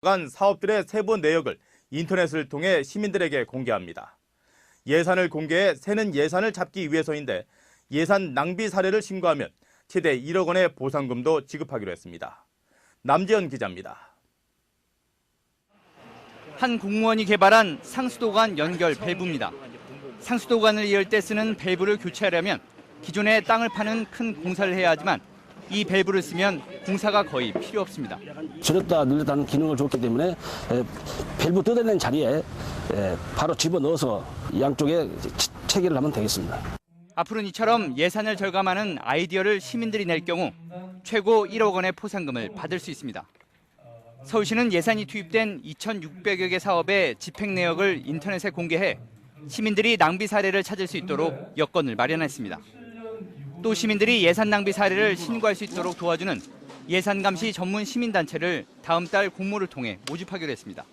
간 사업들의 세부 내역을 인터넷을 통해 시민들에게 공개합니다. 예산을 공개해 새는 예산을 잡기 위해서인데 예산 낭비 사례를 신고하면 최대 1억 원의 보상금도 지급하기로 했습니다. 남지현 기자입니다. 한 공무원이 개발한 상수도관 연결 밸브입니다. 상수도관을 열때 쓰는 밸브를 교체하려면 기존에 땅을 파는 큰 공사를 해야 하지만 이 밸브를 쓰면 공사가 거의 필요 없습니다. 줄였다 늘렸다 는 기능을 줬기 때문에 에, 밸브 뜯어낸 자리에 에, 바로 집어넣어서 양쪽에 치- 체계를 하면 되겠습니다. 앞으로는 이처럼 예산을 절감하는 아이디어를 시민들이 낼 경우 최고 1억 원의 포상금을 받을 수 있습니다. 서울시는 예산이 투입된 2,600여 개 사업의 집행 내역을 인터넷에 공개해 시민들이 낭비 사례를 찾을 수 있도록 여건을 마련했습니다. 또 시민들이 예산 낭비 사례를 신고할 수 있도록 도와주는 예산 감시 전문 시민단체를 다음 달 공모를 통해 모집하기로 했습니다.